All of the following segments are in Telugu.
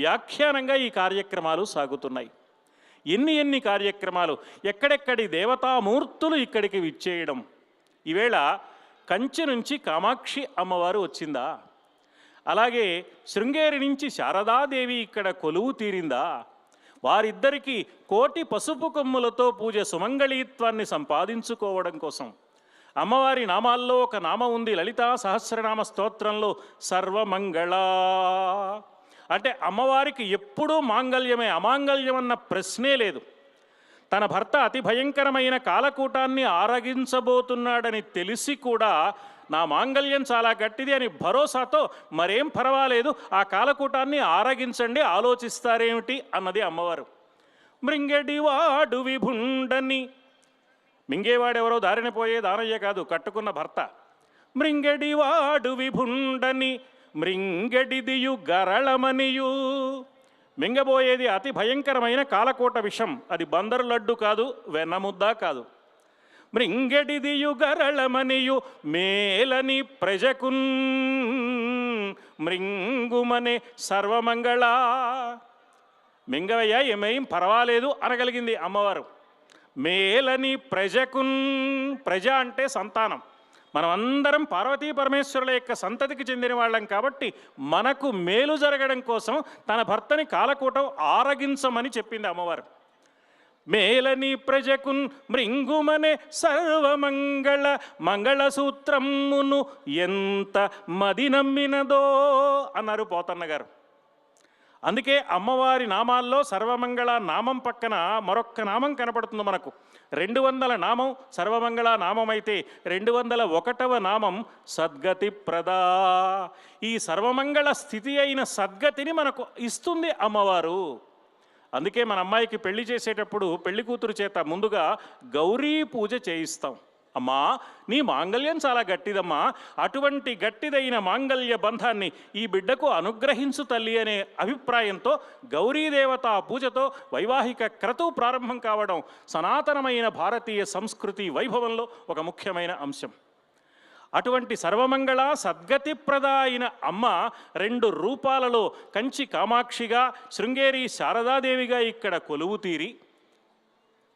వ్యాఖ్యానంగా ఈ కార్యక్రమాలు సాగుతున్నాయి. ఎన్ని ఎన్ని కార్యక్రమాలు ఎక్కడెక్కడి దేవతామూర్తులు ఇక్కడికి విచ్చేయడం. ఈవేళ కంచి నుంచి కామాక్షి అమ్మవారు వచ్చిందా? అలాగే శృంగేరి నుంచి శారదాదేవి ఇక్కడ కొలువు తీరిందా? వారిద్దరికీ కోటి పసుపు కొమ్ములతో పూజ సుమంగళీత్వాన్ని సంపాదించుకోవడం కోసం. అమ్మవారి నామాల్లో ఒక నామం ఉంది లలితా సహస్రనామ స్తోత్రంలో సర్వమంగళా. అంటే అమ్మవారికి ఎప్పుడూ మాంగళ్యమే అమాంగళ్యం అన్న ప్రశ్నే లేదు. తన భర్త అతి భయంకరమైన కాలకూటాన్ని ఆరగించబోతున్నాడని తెలిసి కూడా నా మాంగళ్యం చాలా గట్టిది అని భరోసాతో మరేం పర్వాలేదు ఆ కాలకూటాన్ని ఆరగించండి ఆలోచిస్తారేమిటి అన్నది అమ్మవారు. మృంగడివాడు విభుండని. మింగేవాడెవరో దారిన పోయే దానయ్య కాదు కట్టుకున్న భర్త. మృంగడివాడు విభుండని. మృంగడిదియు గరళమనియు. మింగబోయేది అతి భయంకరమైన కాలకోట విషం. అది బందరు లడ్డు కాదు వెన్నముద్ద కాదు. మృంగడిదియు గరళమనియు మేలని ప్రజకున్. మృంగుమనే సర్వమంగళ. మింగవయ్యా ఏమేం పర్వాలేదు అనగలిగింది అమ్మవారు. మేలని ప్రజకున్. ప్రజ అంటే సంతానం. మనం అందరం పార్వతీ పరమేశ్వరుల యొక్క సంతతికి చెందిన వాళ్ళం కాబట్టి మనకు మేలు జరగడం కోసం తన భర్తని కాలకూటం ఆరగించమని చెప్పింది అమ్మవారు. మేలని ప్రజకున్ మృంగుమనే సర్వమంగళ మంగళసూత్రమును ఎంత మది నమ్మినదో అన్నారు పోతన్న గారు అందుకే అమ్మవారి నామాల్లో సర్వమంగళ నామం పక్కన మరొక్క నామం కనపడుతుంది మనకు. రెండు వందల నామం సర్వమంగళ నామం అయితే రెండు వందల ఒకటవ నామం సద్గతి ప్రదా. ఈ సర్వమంగళ స్థితి అయిన సద్గతిని మనకు ఇస్తుంది అమ్మవారు. అందుకే మన అమ్మాయికి పెళ్ళి చేసేటప్పుడు పెళ్ళి కూతురు చేత ముందుగా గౌరీ పూజ చేయిస్తాం. అమ్మా నీ మాంగళ్యం చాలా గట్టిదమ్మా. అటువంటి గట్టిదైన మాంగళ్య బంధాన్ని ఈ బిడ్డకు అనుగ్రహించు తల్లి అనే అభిప్రాయంతో గౌరీదేవత పూజతో వైవాహిక క్రతువు ప్రారంభం కావడం సనాతనమైన భారతీయ సంస్కృతి వైభవంలో ఒక ముఖ్యమైన అంశం. అటువంటి సర్వమంగళ సద్గతిప్రద అయిన అమ్మ రెండు రూపాలలో కంచి కామాక్షిగా శృంగేరి శారదాదేవిగా ఇక్కడ కొలువు తీరి.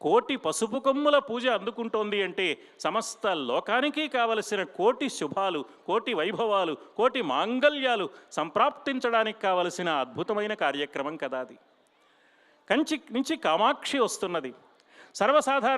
కోటి పసుపు కొమ్ముల పూజ అందుకుంటోంది అంటే సమస్త లోకానికి కావలసిన కోటి శుభాలు కోటి వైభవాలు కోటి మాంగళ్యాలు సంప్రాప్తించడానికి కావలసిన అద్భుతమైన కార్యక్రమం కదా అది. కంచి నుంచి కామాక్షి వస్తున్నది. సర్వసాధారణ